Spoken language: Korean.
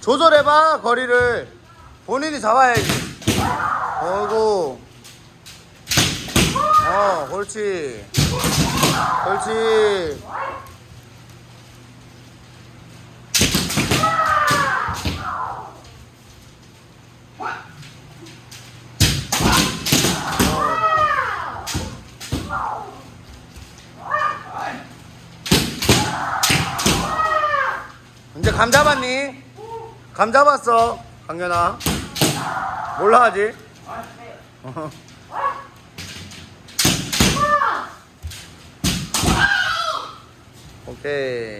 조절해봐 거리를. 본인이 잡아야지. 어이구. 어 그렇지. 그렇지. 감 잡았니? 감 잡았어 강연아 몰라 어. 오케이